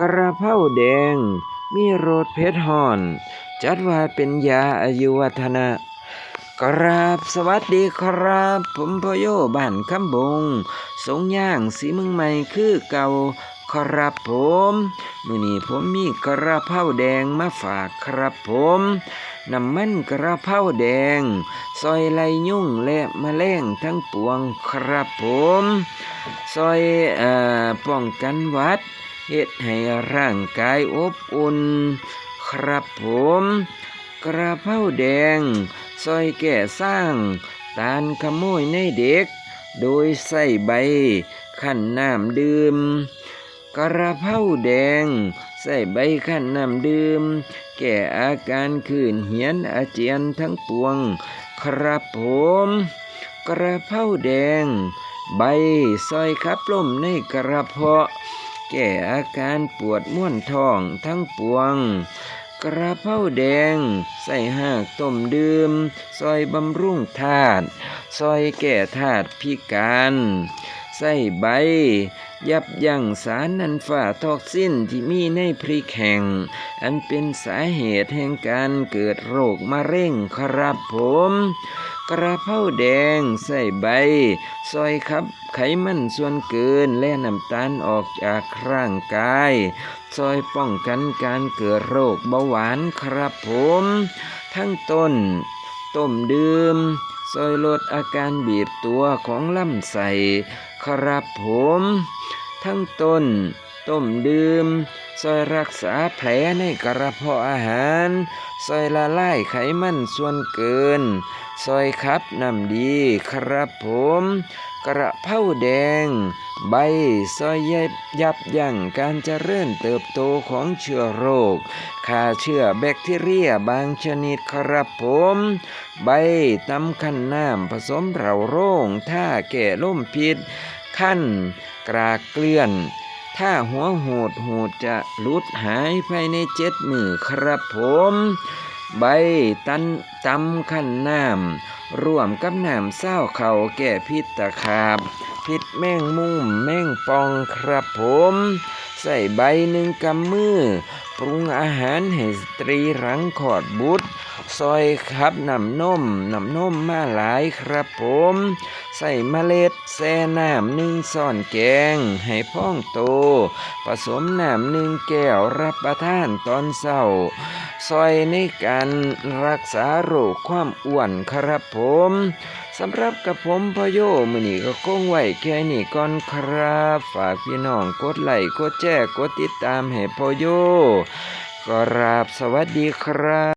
กระเพราแดง มีรสเผ็ดฮ้อน จัดว่าเป็นยาอายุวัฒนะกราบสวัสดีครับ ผมพโยบ้านคำบง สงย่างสีเมืองใหม่คือเก่าครับผมมือนี้ผมมีกระเพราแดงมาฝากครับผมน้ำมันกระเพราแดง ซอยไลยุ่งและมะแมลงทั้งปวงครับผม ซอยเอ่อป้องกันวัด เฮ็ดให้ร่างกายอบอุ่น ครับผม กระเพราแดง ซอยแก่สร้าง ตาลขโมยในเด็ก โดยใส่ใบ ขั้นน้ำดื่ม กระเพราแดง ใส่ใบขั้นน้ำดื่ม แก้อาการขื่นเหียนอาเจียนทั้งปวง ครับผม กระเพราแดง ใบซอยขับลมในกระเพาะ แก้อาการปวดม่วนท้องทั้งปวง กระเพราแดง ใส่หากต้มดื่ม ซอยบำรุงธาตุซอยแก้ธาตุพิการ ใส่ใบ ยับยั้งสารนันฝ่าทอกซินที่มีในพริกแห้งอันเป็นสาเหตุแห่งการเกิดโรคมะเร็งครับผมกระเพราแดงใส่ใบ ซอยขับไขมันส่วนเกินและน้ำตาลออกจากร่างกาย ซอยป้องกันการเกิดโรคเบาหวานครับผม ทั้งต้น ต้มดื่ม ซอยลดอาการบีบตัวของลำไส้ครับผม ทั้งต้น ต้มดื่ม ซอยรักษาแผลในกระเพาะอาหารซอยละลายไขมันส่วนเกินซอยคับน้ำดีครับผม กระเพราแดง ใบซอยยับยับยั้งการเจริญเติบโตของเชื้อโรคฆ่าเชื้อแบคทีเรียบางชนิดครับผม ใบตำขั้นน้ำผสมเหล่าโร่งท่าแก่ล่มพิษ ขั้นกรากเกลื่อน ถ้าหัวโหดโหดจะลุดหายภายในเจ็ดมือครับผม ใบตันตำขั้นน้ำร่วมกับน้ำเศร้าเขาแก่พิษตะขาบ พิษแมงมุมแมงปองครับผม ใส่ใบหนึ่งกำมือ ปรุงอาหารให้สตรีหลังขอดบุตรซอยครับน้ำนมน้ำนมมาหลายครับผม ใส่เมล็ดแช่น้ำหนึ่งซ่อนแกง ให้พ่องโต ผสมน้ำหนึ่งแก้วรับประทานตอนเช้าซอยในการรักษาโรคความอ้วนครับผมสำหรับกับผมพโยมือนี้ก็คงไหวแค่นี้ก่อนครับ ฝากพี่น้องกดไลค์กดแชร์กดติดตามให้พโยกราบสวัสดีครับ